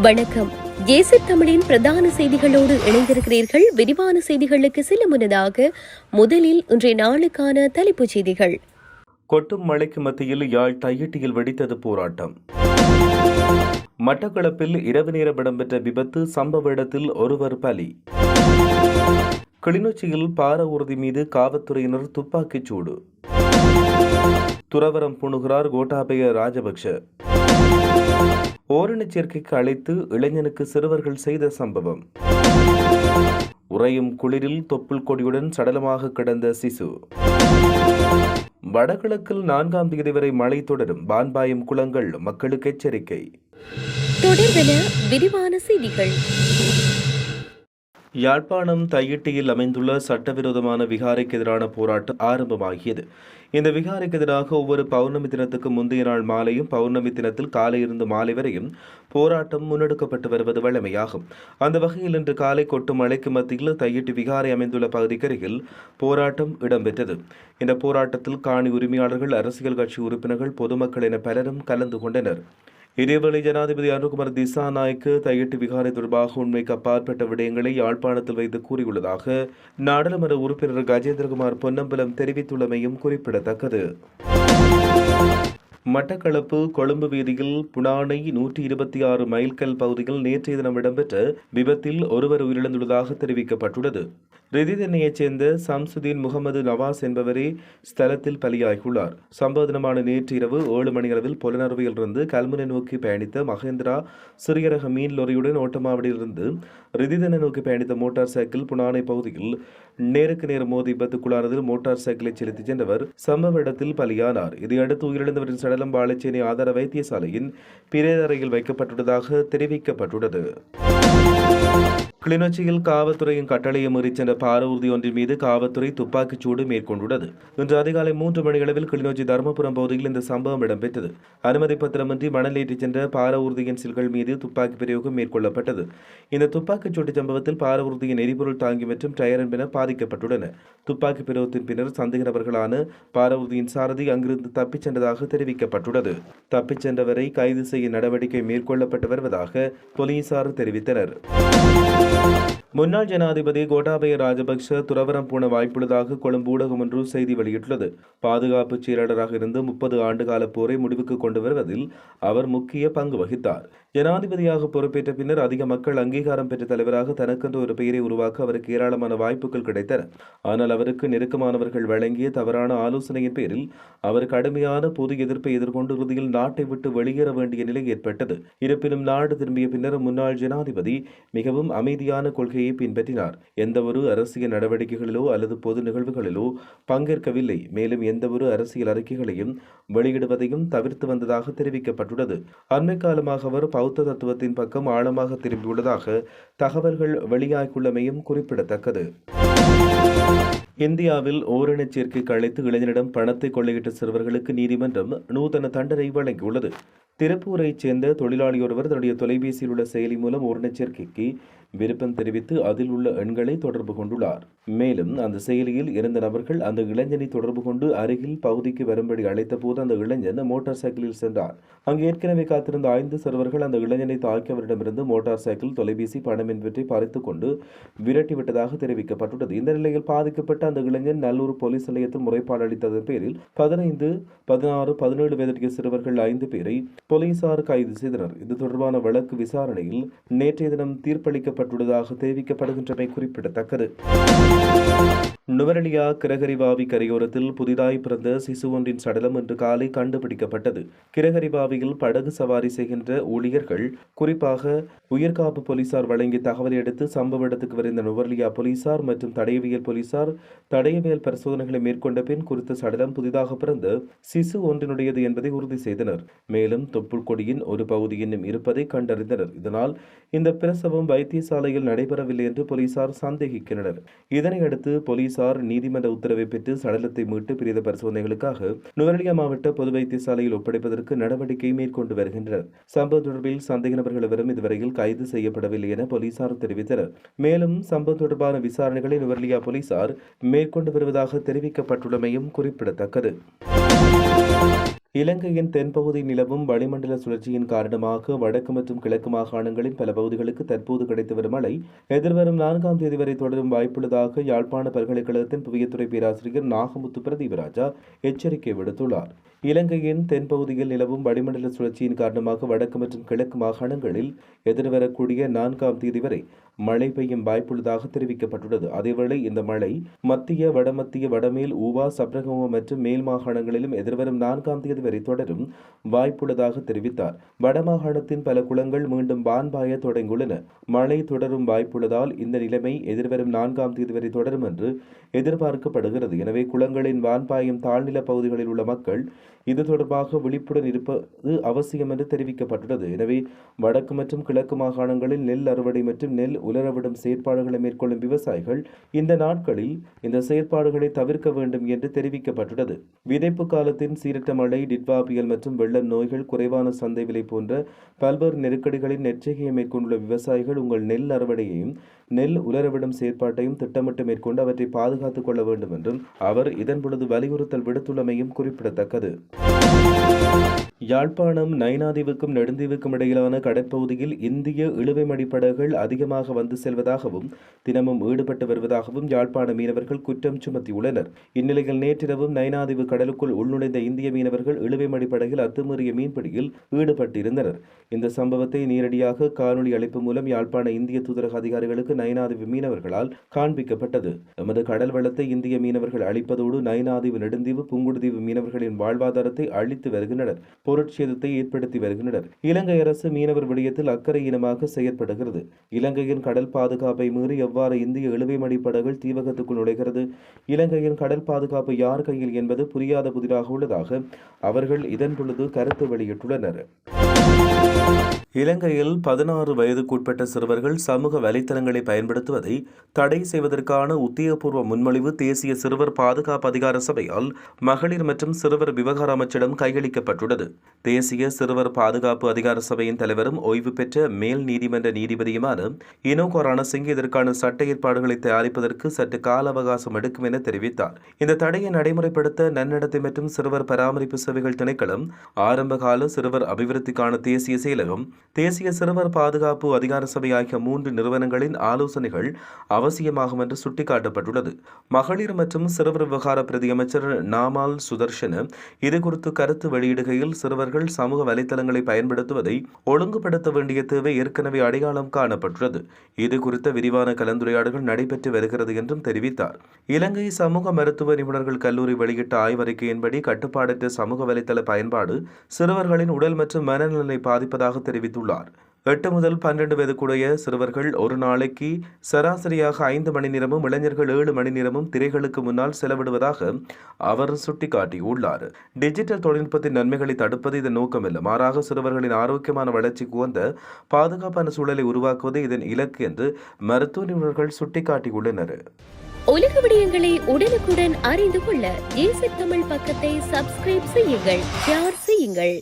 வணக்கம். ஏசி தமிழின் பிரதான செய்திகளோடு இணைந்திருக்கிறீர்கள். விரிவான செய்திகளுக்கு செல்ல முன்னதாக முதலில் இன்றைய நாளுக்கான தலைப்புச் செய்திகள். கொட்டும் மழைக்கு மத்தியில் யாழ் தையிட்டியில் வெடித்தது போராட்டம். மட்டக்களப்பில் இரவு நேரம் இடம்பெற்ற விபத்து சம்பவ இடத்தில் ஒருவர் பலி. கிளிநொச்சியில் பார ஊர்தி மீது காவல்துறையினர் துப்பாக்கிச் சூடு. துறவரம் புணுகிறார் கோட்டாபய ராஜபக்ஷ. ஓரினச் சேர்க்கைக்கு அழைத்து இளைஞனுக்கு சிறுவர்கள் செய்த சம்பவம். உறையும் குளிரில் தொப்புள் கொடியுடன் சடலமாக கிடந்த சிசு. வடகிழக்கில் நான்காம் தேதி வரை மழை தொடரும். பான்பாயும் குளங்கள் மக்களுக்கு எச்சரிக்கை. தொடர்பென விரிவான செய்திகள். யாழ்ப்பாணம் தையிட்டியில் அமைந்துள்ள சட்டவிரோதமான விகாரைக்கு எதிரான போராட்டம் ஆரம்பமாகியது. இந்த விகாரைக்கு எதிராக ஒவ்வொரு பௌர்ணமி தினத்துக்கு முந்தைய நாள் மாலையும் பௌர்ணமி தினத்தில் காலையிலிருந்து மாலை வரையும் போராட்டம் முன்னெடுக்கப்பட்டு வருவது வழமையாகும். அந்த வகையில் இன்று காலை கொட்டும் மழைக்கு மத்தியில் தையிட்டு விகாரை அமைந்துள்ள பகுதிக்கருகில் போராட்டம் இடம்பெற்றது. இந்த போராட்டத்தில் காணி உரிமையாளர்கள் அரசியல் கட்சி உறுப்பினர்கள் பொதுமக்கள் என பலரும் கலந்து கொண்டனர். இதேவேளை ஜனாதிபதி அனுகுமார் திசாநாயக்கு தையிட்டு விகாரை தொடர்பாக உண்மைக்கு அப்பாற்பட்ட விடயங்களை யாழ்ப்பாணத்தில் வைத்து கூறியுள்ளதாக நாடாளுமன்ற உறுப்பினர் கஜேந்திரகுமார் பொன்னம்பலம் தெரிவித்துள்ளமையும் குறிப்பிடத்தக்கது. மட்டக்களப்பு கொழும்பு வீதியில் புனானை நூற்றி இருபத்தி ஆறு மைல்கல் பகுதியில் நேற்றைய தினம் இடம்பெற்ற விபத்தில் ஒருவர் உயிரிழந்துள்ளதாக தெரிவிக்கப்பட்டுள்ளது. ரிதிதென்னையைச் சேர்ந்த சம்சுதீன் முகமது நவாஸ் என்பவரே ஸ்தலத்தில் பலியாகியுள்ளார். சம்பவ தினமான நேற்று இரவு ஏழு மணியளவில் புலனறுவையிலிருந்து கல்முனை நோக்கி பயணித்த மகேந்திரா சிறிய ரக மீன் லொரியுடன் ஓட்டமாவடியிலிருந்து ரிதிதென நோக்கி பயணித்த மோட்டார் சைக்கிள் புனானை பகுதியில் நேருக்கு நேர் மோதி விபத்துக்குள்ளானதில் மோட்டார் சைக்கிளை செலுத்திச் சென்றவர் சம்பவ இடத்தில் பலியானார். இதையடுத்து உயிரிழந்தவரின் சடலம் ஆதார வைத்தியசாலையின் பிரேதரையில் வைக்கப்பட்டுள்ளதாக தெரிவிக்கப்பட்டுள்ளது. கிளிநொச்சியில் காவல்துறையின் கட்டளையை மீறிச் சென்ற பாரவூர்தி ஒன்றின் மீது காவல்துறை துப்பாக்கிச் சூடு மேற்கொண்டுள்ளது. இன்று அதிகாலை மூன்று மணியளவில் கிளிநொச்சி தருமபுரம் பகுதியில் இந்த சம்பவம் இடம்பெற்றது. அனுமதி பத்திரமின்றி மணல் ஏற்றிச் சென்ற பாரவூர்தியின் சில்கள் மீது துப்பாக்கி பிரயோகம் மேற்கொள்ளப்பட்டது. இந்த துப்பாக்கிச் சூட்டு சம்பவத்தில் பாரவூர்தியின் எரிபொருள் தாங்கி மற்றும் டயர் என்பன பாதிக்கப்பட்டுள்ளன. துப்பாக்கி பிரயோகத்தின் பின்னர் சந்தேக நபர்களான பாரவூர்தியின் சாரதி அங்கிருந்து தப்பிச் சென்றதாக தெரிவிக்கப்பட்டுள்ளது. தப்பிச் சென்றவரை கைது செய்ய நடவடிக்கை மேற்கொள்ளப்பட்டு வருவதாக போலீசார் தெரிவித்தனர். முன்னாள் ஜனாதிபதி கோட்டாபய ராஜபக்ஷ துறவரம் போன வாய்ப்புள்ளதாக கொழும்பு ஊடகம் ஒன்று செய்தி வெளியிட்டுள்ளது. பாதுகாப்பு செயலாளராக இருந்து முப்பது ஆண்டுகால போரை முடிவுக்கு கொண்டு வருவதில் அவர் முக்கிய பங்கு வகித்தார். ஜனாதிபதியாக பொறுப்பேற்ற பின்னர் அதிக மக்கள் அங்கீகாரம் பெற்ற தலைவராக தனக்கென்று ஒரு பெயரை உருவாக்க அவருக்கு ஏராளமான வாய்ப்புகள் கிடைத்தன. ஆனால் அவருக்கு நெருக்கமானவர்கள் வழங்கிய தவறான ஆலோசனையின் பேரில் அவர் கடுமையான பொது எதிர்ப்பை எதிர்கொண்டு இறுதியில் நாட்டை விட்டு வெளியேற வேண்டிய நிலை ஏற்பட்டது. இருப்பினும் நாடு திரும்பிய பின்னர் முன்னாள் ஜனாதிபதி மிகவும் அமைதியான கொள்கையை பின்பற்றினார். எந்தவொரு அரசியல் நடவடிக்கைகளிலோ அல்லது பொது நிகழ்வுகளிலோ பங்கேற்கவில்லை. மேலும் எந்தவொரு அரசியல் அறிக்கைகளையும் வெளியிடுவதையும் தவிர்த்து வந்ததாக தெரிவிக்கப்பட்டுள்ளது. அண்மை காலமாக அவர் பௌத்த தத்துவத்தின் பக்கம் ஆழமாக திரும்பியுள்ளதாக தகவல்கள் வெளியாகியுள்ளமையும் குறிப்பிடத்தக்கது. இந்தியாவில் ஓரினச் சேர்க்கை அழைத்து இளைஞரிடம் பணத்தை கொள்ளையிட்ட சிறுவர்களுக்கு நீதிமன்றம் நூதன தண்டனை வழங்கியுள்ளது. திருப்பூரைச் சேர்ந்த தொழிலாளியொருவர் தன்னுடைய தொலைபேசியில் உள்ள செயலி மூலம் ஓரினச் சேர்க்கைக்கு விருப்பம் தெரிவித்து அதில் உள்ள எண்களை தொடர்பு கொண்டுள்ளார். மேலும் அந்த செயலியில் இருந்த நபர்கள் அந்த இளைஞனை தொடர்பு கொண்டு அருகில் பகுதிக்கு வரும்படி அழைத்த போது அந்த இளைஞன் மோட்டார் சைக்கிளில் சென்றார். அங்கு ஏற்கனவே காத்திருந்த ஐந்து சிறுவர்கள் அந்த இளைஞனை தாக்கியவரிடமிருந்து மோட்டார் சைக்கிள் தொலைபேசி பணம் என்பவற்றை பறித்துக் கொண்டு விரட்டிவிட்டதாக தெரிவிக்கப்பட்டுள்ளது. இந்த நிலையில் பாதிக்கப்பட்ட அந்த இளைஞன் நல்லூர் போலீஸ் நிலையத்தில் முறைப்பாடு அளித்ததன் பேரில் பதினைந்து பதினாறு பதினேழு வயதிற்கு சிறுவர்கள் ஐந்து பேரை போலீசார் கைது செய்தனர். இது தொடர்பான வழக்கு விசாரணையில் நேற்றைய தினம் தீர்ப்பளிக்கப்பட்டுள்ளதாக தெரிவிக்கப்படுகின்றமை குறிப்பிடத்தக்கது. நுவரலியா கிரகரிவாவி கரையோரத்தில் புதிதாய் பிறந்த சிசு ஒன்றின் சடலம் இன்று காலை கண்டுபிடிக்கப்பட்டது. கிரகரிவாவியில் படகு சவாரி செய்கின்ற ஊழியர்கள் குறிப்பாக உயர்காப்பு போலீசார் வழங்கிய தகவலை அடுத்து சம்பவ இடத்துக்கு விரைந்த நுவரலியா போலீசார் மற்றும் தடயவியல் போலீசார் தடயவியல் பரிசோதனைகளை மேற்கொண்ட பின் குறித்த சடலம் புதிதாக பிறந்த சிசு ஒன்றினுடையது என்பதை உறுதி செய்தனர். மேலும் தொப்புள் கொடியின் ஒரு பகுதி இன்னும் இருப்பதை கண்டறிந்தனர். இதனால் இந்த பிரசவம் வைத்திய வைத்தியசாலையில் நடைபெறவில்லை என்று போலீசார் சந்தேகிக்கின்றனர். இதனையடுத்து போலீசார் நீதிமன்ற உத்தரவை பெற்று சடலத்தை மீட்டு பிரேத பரிசோதனைகளுக்காக நுவரெலியா மாவட்ட பொது வைத்தியசாலையில் ஒப்படைப்பதற்கு நடவடிக்கை மேற்கொண்டு வருகின்றனர். சம்பவம் தொடர்பில் சந்தேக நபர்கள் எவரும் இதுவரையில் கைது செய்யப்படவில்லை என போலீசார் தெரிவித்தனர். மேலும் சம்பவம் தொடர்பான விசாரணைகளை நுவரெலியா போலீசார் மேற்கொண்டு வருவதாக தெரிவிக்கப்பட்டுள்ளமையும் குறிப்பிடத்தக்கது. இலங்கையின் தென்பகுதி நிலவும் வளிமண்டல சுழற்சியின் காரணமாக வடக்கு மற்றும் கிழக்கு மாகாணங்களின் பல பகுதிகளுக்கு தற்போது கிடைத்து வரும் மழை எதிர்வரும் நான்காம் தேதி வரை தொடரும் வாய்ப்புள்ளதாக யாழ்ப்பாண பல்கலைக்கழகத்தின் புவியத்துறை பேராசிரியர் நாகமுத்து பிரதீபராஜா எச்சரிக்கை விடுத்துள்ளார். இலங்கையின் தென்பகுதியில் நிலவும் வளிமண்டல சுழற்சியின் காரணமாக வடக்கு மற்றும் கிழக்கு மாகாணங்களில் எதிர்வரக்கூடிய நான்காம் தேதி வரை மழை பெய்யும் வாய்ப்புள்ளதாக தெரிவிக்கப்பட்டுள்ளது. அதேவேளை இந்த மழை மத்திய வடமத்திய வடமேல் ஊவா சப்ரகம மற்றும் மேல் மாகாணங்களிலும் எதிர்வரும் நான்காம் தேதி வரை தொடரும் வாய்ப்புள்ளதாக தெரிவித்தார். வடமாகாணத்தின் பல குளங்கள் மீண்டும் வான்பாய தொடங்கியுள்ளன. மழை தொடரும் வாய்ப்புள்ளதால் இந்த நிலைமை எதிர்வரும் நான்காம் தேதி வரை தொடரும் என்று எதிர்பார்க்கப்படுகிறது. எனவே குளங்களின் வான்பாயம் தாழ்நில பகுதிகளில் உள்ள மக்கள் இது தொடர்பாக விழிப்புடன் இருப்பது அவசியம் என்று தெரிவிக்கப்பட்டுள்ளது. எனவே வடக்கு மற்றும் கிழக்கு மாகாணங்களில் நெல் அறுவடை மற்றும் நெல் உலரவிடும் செயற்பாடுகளை மேற்கொள்ளும் விவசாயிகள் இந்த நாட்களில் இந்த செயற்பாடுகளை தவிர்க்க வேண்டும் என்று தெரிவிக்கப்பட்டுள்ளது. விதைப்பு காலத்தின் சீரற்ற மழை டிட்வா புயல் மற்றும் வெள்ள நோய்கள் குறைவான சந்தை விலை போன்ற பல்வேறு நெருக்கடிகளின் எச்சரிக்கையை மேற்கொண்டுள்ள விவசாயிகள் உங்கள் நெல் அறுவடையையும் நெல் உலரவிடும் செயற்பாட்டையும் திட்டமிட்டு மேற்கொண்டு அவற்றை பாதுகாத்துக் கொள்ள வேண்டும் என்றும் அவர் இதன் பொழுது வலியுறுத்தல் விடுத்துள்ளமையும் குறிப்பிடத்தக்கது. யாழ்ப்பாணம் நைனாதீவுக்கும் நெடுந்தீவுக்கும் இடையிலான கடற்பகுதியில் இந்திய இழுவைமடி படகுகள் அதிகமாக வந்து செல்வதாகவும் தினமும் ஈடுபட்டு வருவதாகவும் யாழ்ப்பாண மீனவர்கள் குற்றம் சுமத்தியுள்ளனர். இந்நிலையில் நேற்றிரவும் நைனாதீவு கடலுக்குள் உள்நுழைந்த இந்திய மீனவர்கள் இழுவைமடி படகில் அத்துமீறிய மீன்பிடியில் ஈடுபட்டிருந்தனர். இந்த சம்பவத்தை நேரடியாக காணொலி அழைப்பு மூலம் யாழ்ப்பாண இந்திய தூதரக அதிகாரிகளுக்கு நைனாதீவு மீனவர்களால் காண்பிக்கப்பட்டது. எமது கடல் வளத்தை இந்திய மீனவர்கள் அளிப்பதோடு நைனாதீவு நெடுந்தீவு புங்குடுதீவு மீனவர்களின் வாழ்வாதாரத்தை அழித்து வருகின்றனர். பொருட்சேதத்தை ஏற்படுத்தி வருகின்றனர். இலங்கை அரசு மீனவர் விடயத்தில் அக்கறை இனமாக செயற்படுகிறது. இலங்கையின் கடல் பாதுகாப்பை மீறி எவ்வாறு இந்திய இழுவைமடி படகுகள் தீவகத்துக்குள் நுழைகிறது? இலங்கையின் கடல் பாதுகாப்பு யார் கையில் என்பது புரியாத புதிராக உள்ளதாக அவர்கள் இதன் பொழுது கருத்து வெளியிட்டுள்ளனர். இலங்கையில் பதினாறு வயதுக்குட்பட்ட சிறுவர்கள் சமூக வலைத்தளங்களை பயன்படுத்துவதை தடை செய்வதற்கான உத்தியோகபூர்வ முன்மொழிவு தேசிய சிறுவர் பாதுகாப்பு அதிகார சபையால் மகளிர் மற்றும் சிறுவர் விவகார அமைச்சிடம் கையளிக்கப்பட்டுள்ளது. தேசிய சிறுவர் பாதுகாப்பு அதிகார சபையின் தலைவரும் ஓய்வு பெற்ற மேல் நீதிமன்ற நீதிபதியுமான இனோகோ ரணசிங் இதற்கான சட்ட ஏற்பாடுகளை தயாரிப்பதற்கு சற்று கால அவகாசம் எடுக்கும் என தெரிவித்தார். இந்த தடையை நடைமுறைப்படுத்த நன்னடத்தை மற்றும் சிறுவர் பராமரிப்பு சேவைகள் திணைக்களம் ஆரம்பகால சிறுவர் அபிவிருத்திக்கான தேசிய செயலகம் தேசிய சிறுவர் பாதுகாப்பு அதிகார சபை ஆகிய மூன்று நிறுவனங்களின் ஆலோசனைகள் அவசியமாகும் என்று சுட்டிக்காட்டப்பட்டுள்ளது. மகளிர் மற்றும் சிறுவர் விவகார பிரதியமைச்சர் நாமால் சுதர்ஷன இதுகுறித்து கருத்து வெளியிடுகையில் சிறுவர்கள் சமூக வலைதளங்களை பயன்படுத்துவதை ஒழுங்குபடுத்த வேண்டிய தேவை ஏற்கனவே அடையாளம் காணப்பட்டுள்ளது. இது குறித்த விரிவான கலந்துரையாடல்கள் நடைபெற்று வருகிறது என்றும் தெரிவித்தார். இலங்கை சமூக மருத்துவ நிபுணர்கள் கல்லூரி வெளியிட்ட ஆய்வறிக்கையின்படி கட்டுப்பாடற்ற சமூக வலைதள பயன்பாடு சிறுவர்களின் உடல் மற்றும் மனநலனை பாதிப்பதாக தெரிவித்தார் தெரிவித்துள்ளார். எட்டு முதல் பன்னெண்டு வயதுக்குடைய சிறுவர்கள் ஒரு நாளைக்கு சராசரியாக ஐந்து மணி நேரமும் இளைஞர்கள் ஏழு மணி நேரமும் திரைகளுக்கு முன்னால் செலவிடுவதாக அவர் சுட்டிக்காட்டியுள்ளார். டிஜிட்டல் தொழில்நுட்பத்தின் நன்மைகளை தடுப்பது இதன் நோக்கமல்ல. மாறாக சிறுவர்களின் ஆரோக்கியமான வளர்ச்சிக்கு உகந்த பாதுகாப்பான சூழலை உருவாக்குவது இதன் இலக்கு என்று மருத்துவ நிபுணர்கள் சுட்டிக்காட்டியுள்ளனர். உலக விடயங்களை உடனுக்குடன் அறிந்து கொள்ள தமிழ் பக்கத்தை சப்ஸ்கிரைப் செய்யுங்கள் ஷேர் செய்யுங்கள்.